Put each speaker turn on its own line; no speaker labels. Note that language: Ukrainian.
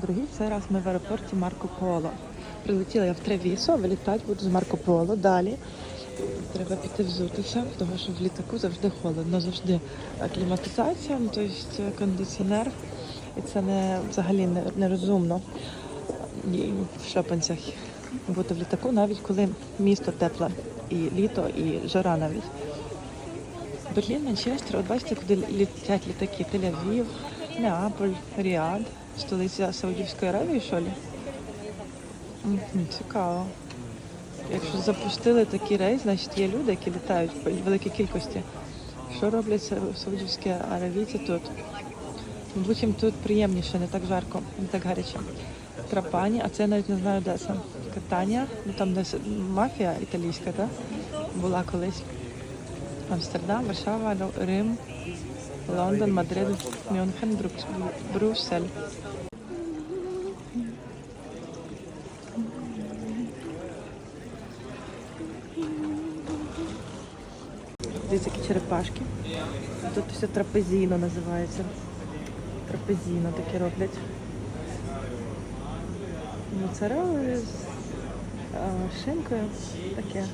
Дорогі, цей раз ми в аеропорті Марко Поло. Прилетіла я в Тревісо, вилітати буду з Марко Поло. Далі треба піти взутися, тому що в літаку завжди холодно, завжди кліматизація, ну, тобто кондиціонер. І це не взагалі нерозумно і в шльопанцях бути в літаку, навіть коли місто тепле, і літо, і жара навіть. Берлін, Манчестер, от бачите, куди літять літаки. Тель-Авів, Неаполь, Ріад, столиця Саудівської Аравії, що ли? Цікаво. Якщо запустили такий рейс, значить є люди, які літають в великій кількості. Що роблять саудівські аравійці тут? Мабуть, їм тут приємніше, не так жарко, не так гаряче. Трапані, а це я навіть не знаю, де це. Катання, ну там десь мафія італійська, так? Була колись. Амстердам, Варшава, Рим, Лондон, Мадрид, Мюнхен, Брюссель. Дивіться, які черепашки. Тут все трапезіно називається. Трапезіно таке роблять. Моцарелли з шинкою. Таке.